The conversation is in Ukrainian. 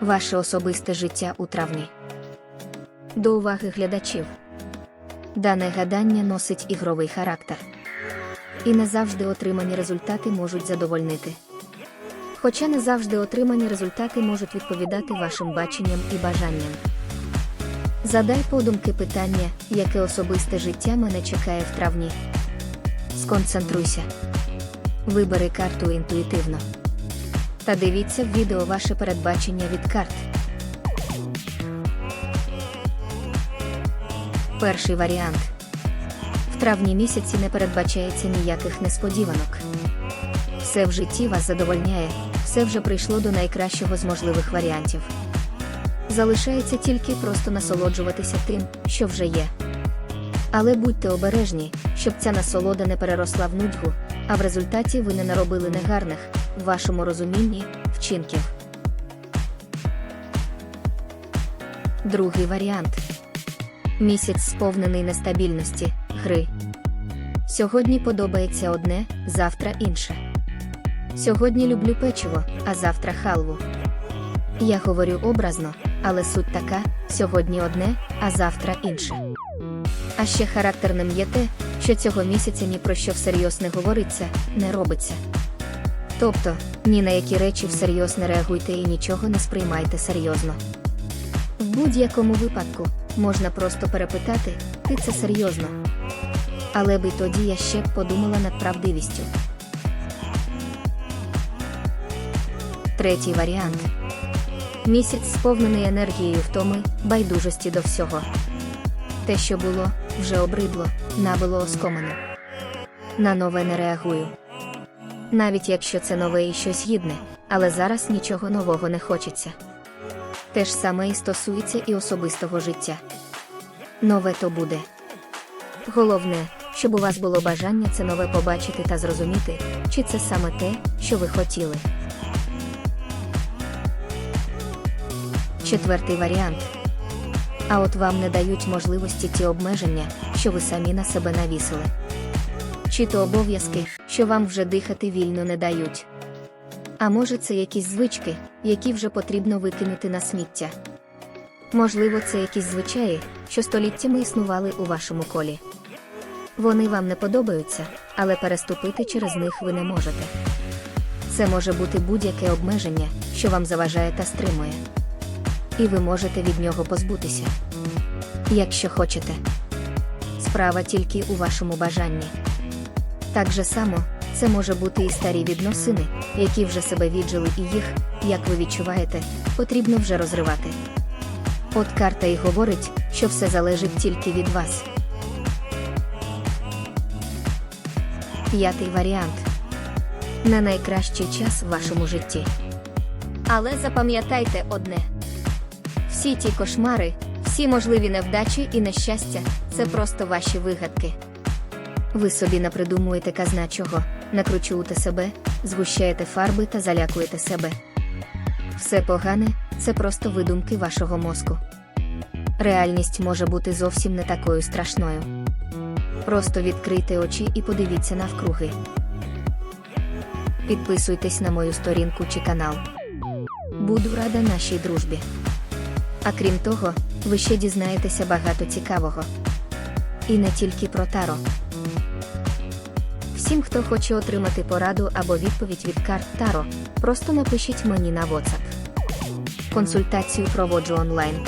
Ваше особисте життя у травні. До уваги глядачів. Дане гадання носить ігровий характер. І не завжди отримані результати можуть задовольнити. Хоча не завжди отримані результати можуть відповідати вашим баченням і бажанням. Задай подумки питання, яке особисте життя мене чекає в травні. Сконцентруйся. Вибери карту інтуїтивно. Та дивіться в відео ваше передбачення від карт. Перший варіант. В травні місяці не передбачається ніяких несподіванок. Все в житті вас задовольняє, все вже прийшло до найкращого з можливих варіантів. Залишається тільки просто насолоджуватися тим, що вже є. Але будьте обережні, щоб ця насолода не переросла в нудьгу, а в результаті ви не наробили негарних, в вашому розумінні, вчинків. Другий варіант. Місяць сповнений нестабільності, гри. Сьогодні подобається одне, завтра інше. Сьогодні люблю печиво, а завтра халву. Я говорю образно, але суть така: сьогодні одне, а завтра інше. А ще характерним є те, що цього місяця ні про що всерйоз не говориться, не робиться. Тобто, ні на які речі всерйоз не реагуйте і нічого не сприймайте серйозно. В будь-якому випадку можна просто перепитати, ти це серйозно. Але би тоді я ще б подумала над правдивістю. Третій варіант. Місяць сповнений енергією втоми, байдужості до всього. Те, що було, вже обридло, набило оскомину. На нове не реагую. Навіть якщо це нове і щось гідне, але зараз нічого нового не хочеться. Те ж саме і стосується і особистого життя. Нове то буде. Головне, щоб у вас було бажання це нове побачити та зрозуміти, чи це саме те, що ви хотіли. Четвертий варіант. А от вам не дають можливості ті обмеження, що ви самі на себе навісили. Чи то обов'язки, що вам вже дихати вільно не дають. А може, це якісь звички, які вже потрібно викинути на сміття. Можливо, це якісь звичаї, що століттями існували у вашому колі. Вони вам не подобаються, але переступити через них ви не можете. Це може бути будь-яке обмеження, що вам заважає та стримує. І ви можете від нього позбутися. Якщо хочете. Справа тільки у вашому бажанні. Так же само, це може бути і старі відносини, які вже себе віджили, і їх, як ви відчуваєте, потрібно вже розривати. От карта і говорить, що все залежить тільки від вас. П'ятий варіант. Не найкращий час в вашому житті. Але запам'ятайте одне: всі ті кошмари, всі можливі невдачі і нещастя це просто ваші вигадки. Ви собі напридумуєте казна чого, накручуєте себе, згущаєте фарби та залякуєте себе. Все погане це просто видумки вашого мозку. Реальність може бути зовсім не такою страшною. Просто відкрийте очі і подивіться навкруги. Підписуйтесь на мою сторінку чи канал. Буду рада нашій дружбі. А крім того, ви ще дізнаєтеся багато цікавого. І не тільки про таро. Всім, хто хоче отримати пораду або відповідь від карт Таро, просто напишіть мені на WhatsApp. Консультацію проводжу онлайн.